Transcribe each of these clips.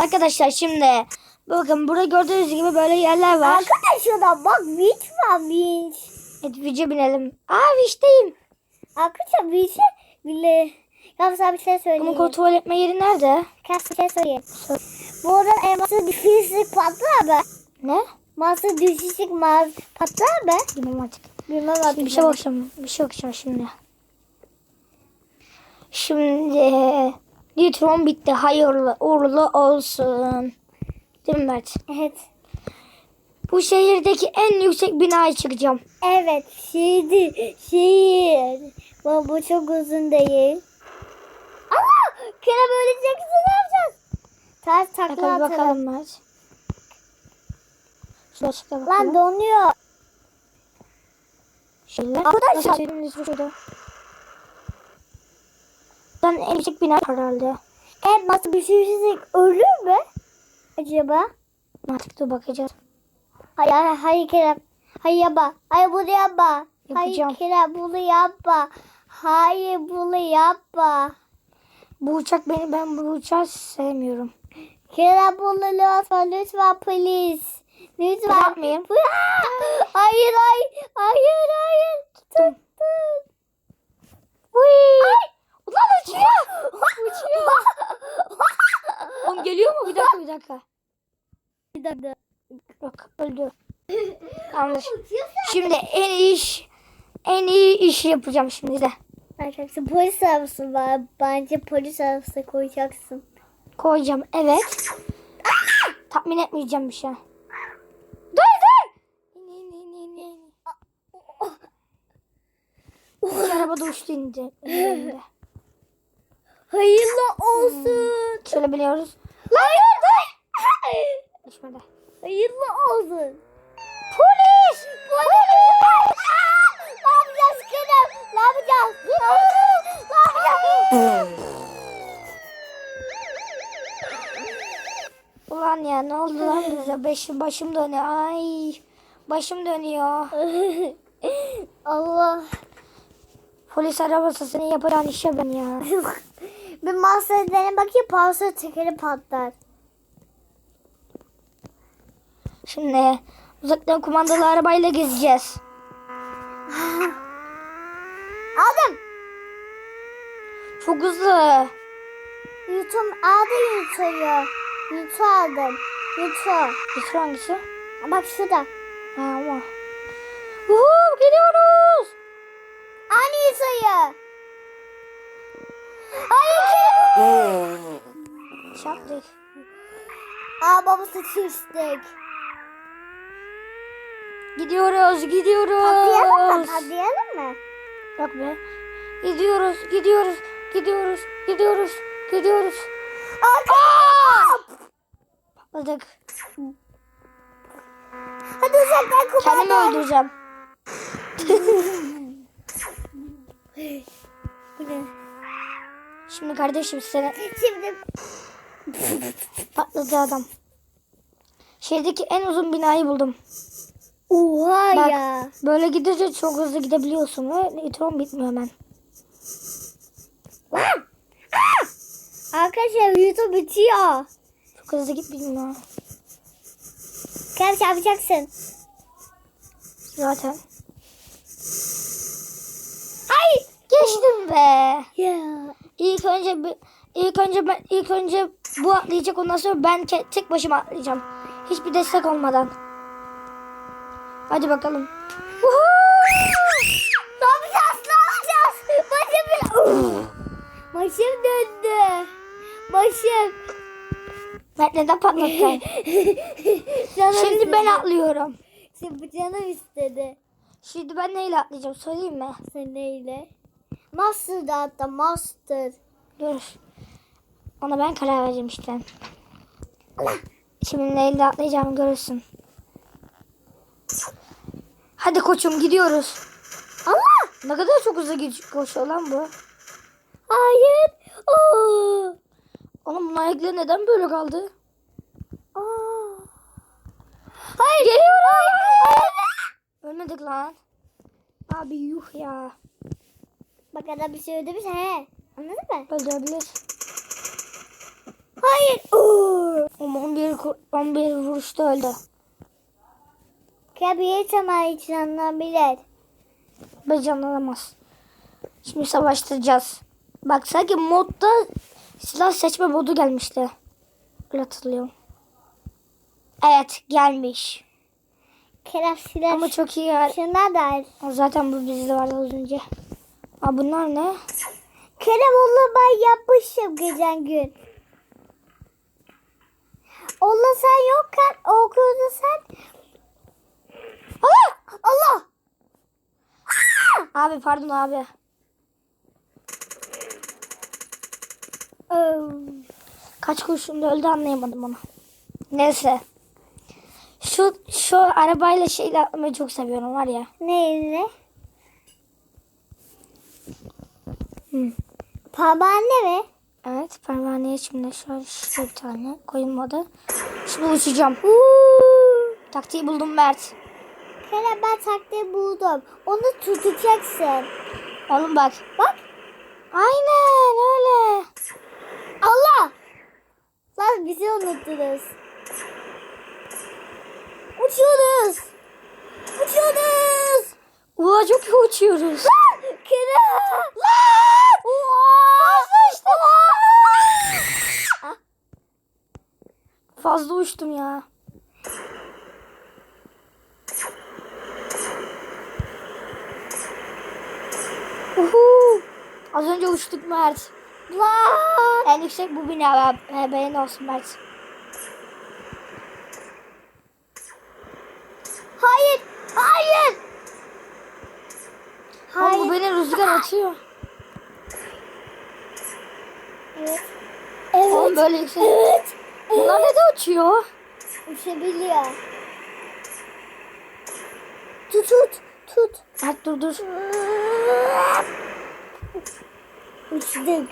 Arkadaşlar şimdi bakın burada gördüğünüz gibi böyle yerler var. Arkadaşlar bak vinç var vinç. Evet vinçe binelim. Aa vinçteyim. Arkadaşlar vinçe bile. Ya sana bir şey söyleyeyim. kontrol etme yeri nerede? Kaç bir şey söyleyeyim. Bu arada elması düşüşlük patlar mı? Ne? Masa düşüşlük maz patlar mı? Bilmem artık. Bilmem artık. Bir şey bakacağım. Bir şey bakacağım şimdi. Şimdi Nitron bitti. Hayırlı uğurlu olsun. Değil mi Mert? Evet. Bu şehirdeki en yüksek binaya çıkacağım. Evet. Şiir. Şiir. Bu, bu çok uzun değil. Allah! Kerem öleceksin ne yapacağız? Ters takla Bakalım bakalım Mert. Şuraya çık da Lan bakalım. donuyor. Şöyle. Arkadaşlar- şurada. Ben en yüksek bina herhalde. Evet masa düşüşlük ölür mü? Acaba? Dur bakacağız. Hayır hayır, hayır Kerem. Hayır yapma. Hayır bunu yapma. Yapacağım. Hayır Kerem bunu yapma. Hayır bunu yapma. Bu uçak beni ben bu uçağı sevmiyorum. Kerem bunu lütfen lütfen please. Lütfen. Yapmayayım. Hayır hayır. Hayır hayır. Tuttum. Tut. Uy. Ulan uçuyor. uçuyor. Oğlum geliyor mu? Bir dakika bir dakika. Bir dakika. Bak öldü. Yanlış. Şimdi en iyi iş en iyi işi yapacağım şimdi de. Arkadaşlar polis arabası var. Bence polis arabası koyacaksın. Koyacağım. Evet. Tahmin etmeyeceğim bir şey. Dur dur. İki araba da uçtu indi. Hayırlı olsun. Şöyle dur dur. Düşmedi. Hayırlı olsun. Polis. Polis. Ne yapacağız Kerem? Ne yapacağız? Ne yapacağız? Ulan ya ne oldu lan bize? Başım, başım dönüyor. Ay. Başım dönüyor. Allah. Polis arabası senin yapacağın işe ben ya. Bir mahsullerine bakayım pausa tekeri patlar. Şimdi uzaktan kumandalı arabayla gezeceğiz. Aldım. Çok hızlı. Yutum aldı yutuyu. Yutu aldım. Yutu. Getir hangisi? Bak şurada. Ha ama. Uhu, gidiyoruz. Aynı yutuyu. Hayır Çarptık. Aa babası çizdik. Gidiyoruz, gidiyoruz. Patlayalım mı? Patlayalım mı? Yok be. Gidiyoruz, gidiyoruz, gidiyoruz, gidiyoruz, gidiyoruz. Aa! Patladık. Hadi uzaktan Kendimi kumanda. öldüreceğim. Bu ne? Şimdi kardeşim seni Şimdi patladı adam. Şehirdeki en uzun binayı buldum. Oha Bak ya. böyle gidince çok hızlı gidebiliyorsun ve nitron bitmiyor hemen. Arkadaşlar YouTube bitiyor. Çok hızlı gitmiyor Kerem yapacaksın. zaten. Hayır. Geçtim be. Ya. İlk önce bir- ilk önce ben ilk önce bu atlayacak ondan sonra ben tek başıma atlayacağım. Hiçbir destek olmadan. Hadi bakalım. Ne yapacağız? Ne yapacağız? Başım Başım döndü. Başım. Mert neden patlattın? Şimdi istedi. ben atlıyorum. Şimdi canım istedi. Şimdi ben neyle atlayacağım söyleyeyim mi? Sen neyle? Master da hatta master. Dur. Ona ben karar vereceğim işte. Şimdi neyle atlayacağımı görürsün. Hadi koçum gidiyoruz. Allah! Ne kadar çok hızlı koşuyor lan bu. Hayır. Oo. Oğlum bunun ayakları neden böyle kaldı? Aa. Hayır. Geliyorum. Ölmedik lan. Abi yuh ya. Bak adam bir şey ödemiş he. Anladın mı? Öldürebilir. Hayır. Oo. kur- 11 vuruşta öldü. Tabii tamam için anlayabilir. Becanlanamaz. Şimdi savaştıracağız. Bak sanki modda silah seçme modu gelmişti. Öyle hatırlıyorum. Evet gelmiş. Kerem silah. Ama çok iyi. Şuna der. Zaten bu bizde vardı az önce. Aa bunlar ne? Kerem onu ben yapmışım geçen gün. Ola sen yokken okuyordu sen. Allah! Allah! Abi pardon abi. Kaç kurşunda öldü anlayamadım onu. Neyse. Şu şu arabayla şeyle atlamayı çok seviyorum var ya. Neydi? Hı. Babaanne mi? Evet pervaneye şimdi şöyle, şöyle bir tane koyulmadı. Şimdi uçacağım. Uuu. Taktiği buldum Mert. Kerem ben taktiği buldum. Onu tutacaksın. Oğlum bak. Bak. Aynen öyle. Allah! Lan bizi unuttunuz. Uçuyoruz. Uçuyoruz. Ulan çok iyi uçuyoruz. Kerem. Fazla uçtum ya. Uhu. Az önce uçtuk Mert. Lan. En yüksek bu bina. Haberin olsun Mert. Hayır. Hayır. Ama bu Hayır. beni rüzgar atıyor. Evet. Oğlum Evet. böyle yüksek. Evet. Bunlar de uçuyor? Uçabiliyor. Tut tut. Tut. Mert dur dur. Uçtuk.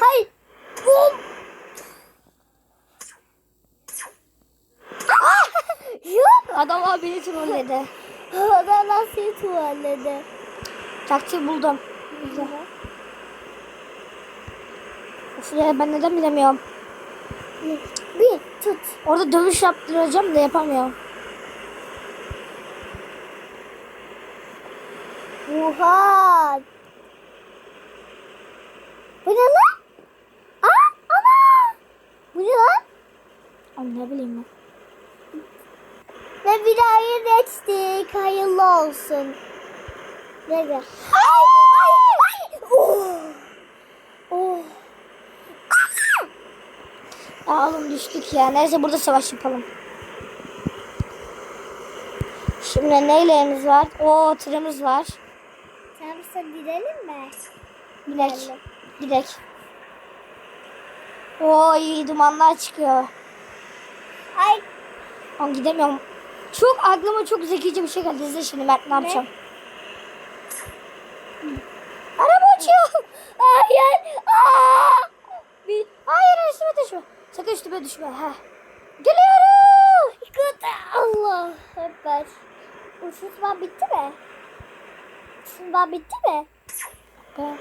Hayır. Bum. Yok. Adam abi beni trolledi. Havadan nasıl tuvalledi? Taktiği buldum. Güzel. Of ya ben neden bilemiyorum. Bir tut. Orada dövüş yaptıracağım da yapamıyorum. Oha. Bu ne lan? Aa, ana. Bu ne lan? Ama ne bileyim ben. Ve bir ayı geçtik. Hayırlı olsun. Ne de? Ay, ay, ay. Oh. Oh. Ya oğlum düştük ya. Neyse burada savaş yapalım. Şimdi neylerimiz var? O tırımız var. Sen gidelim mi? Bilek. Bilek. Oo iyi dumanlar çıkıyor. Ay Ama gidemiyorum. Çok aklıma çok zekice bir şey geldi. İzle şimdi Mert ne yapacağım. Araba uçuyor. hayır. Aa! Bir... Hayır üstüme düşme. Sakın üstüme düşme. Heh. Geliyorum. Kötü Allah. Ekber. Uçurtma bitti mi? Uçurtma bitti mi? Be.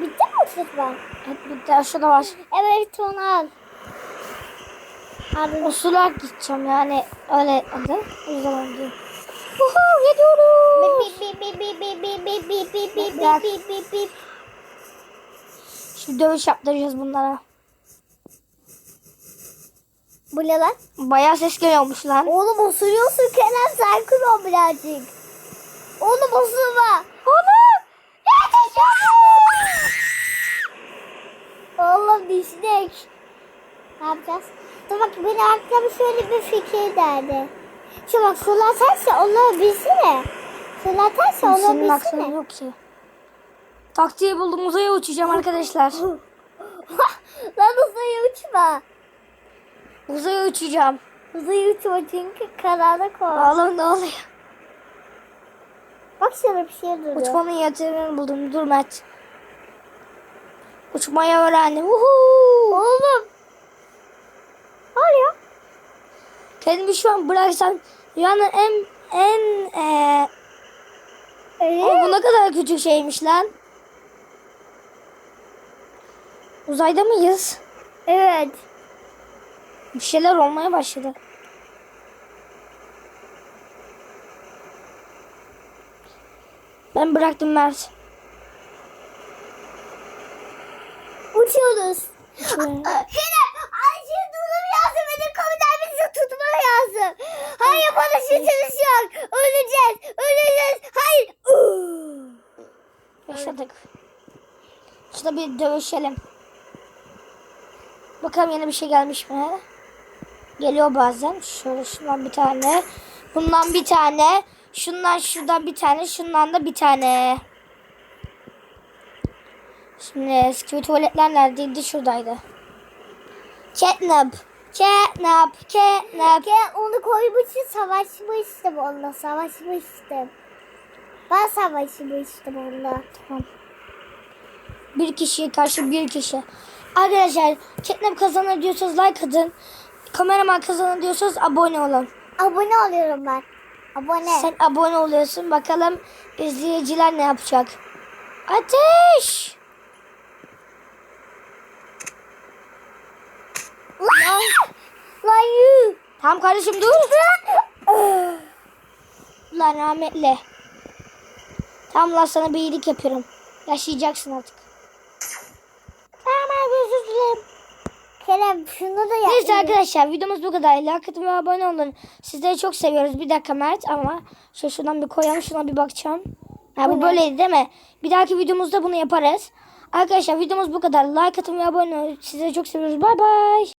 Bitti mi uçurtma? Evet bitti. Aşağıda var. Evet onu al. Al. Usulak gideceğim yani. Öyle adı. O yüzden öyle. Uhu gidiyorum. Bip bip bip bip bip bip bip bip bip bip bip bip bip. Şimdi dövüş yaptıracağız bunlara. Bu ne lan? Bayağı ses geliyormuş lan. Oğlum osuruyorsun Kenan sen kırma birazcık. Oğlum osurma. Oğlum. Oğlum düştük. Ne yapacağız? Dur bak benim aklıma şöyle bir fikir derdi. Şu bak fırlatarsa onlar bilsene. Fırlatarsa onlar Senin aksın bilsene. yok ki. Taktiği buldum uzaya uçacağım arkadaşlar. Lan uzaya uçma. Uzaya uçacağım. Uzaya uçma çünkü kararda koy. Oğlum ne oluyor? Bak şöyle bir şey duruyor. Uçmanın yöntemini buldum. Dur Mert. Uçmayı öğrendim. Uhu. Oğlum. Ne oluyor? Kendimi şu an bıraksam dünyanın en en eee Ama bu Ee? ne kadar küçük şeymiş lan. Uzayda mıyız? Evet. Bir şeyler olmaya başladı. Ben bıraktım Mert. Uçuyoruz. Kerem Ayşe durum lazım. Benim komutan bizi tutma lazım. Hayır paraşütümüz yok. Öleceğiz. Öleceğiz. Hayır. Yaşadık. Şurada bir dövüşelim. Bakalım yeni bir şey gelmiş mi? Geliyor bazen. Şöyle şundan bir tane. Bundan bir tane. Şundan şuradan bir tane. Şundan da bir tane. Şimdi eski tuvaletler neredeydi? Şuradaydı. Catnap. Catnap. Catnap. Onu koymuşsun savaşmıştım onunla. Savaşmıştım. Ben savaşmıştım onunla. Tamam. Bir kişiye karşı bir kişi. Arkadaşlar Catnap kazanır diyorsanız like atın. Kameraman kazanır diyorsanız abone olun. Abone oluyorum ben. Abone. Sen abone oluyorsun. Bakalım izleyiciler ne yapacak. Ateş! Lan. Lan yuh. Tamam kardeşim dur. Lan rahmetli. Tamam lan sana bir iyilik yapıyorum. Yaşayacaksın artık. Tamam abi özür dilerim. Kerem şunu da yap. Neyse arkadaşlar videomuz bu kadar. Like atın ve abone olun. Sizleri çok seviyoruz. Bir dakika Mert ama şu şuradan bir koyalım. Şuna bir bakacağım. Ha, bu böyleydi değil mi? Bir dahaki videomuzda bunu yaparız. Arkadaşlar videomuz bu kadar. Like atın ve abone olun. Sizleri çok seviyoruz. Bay bay.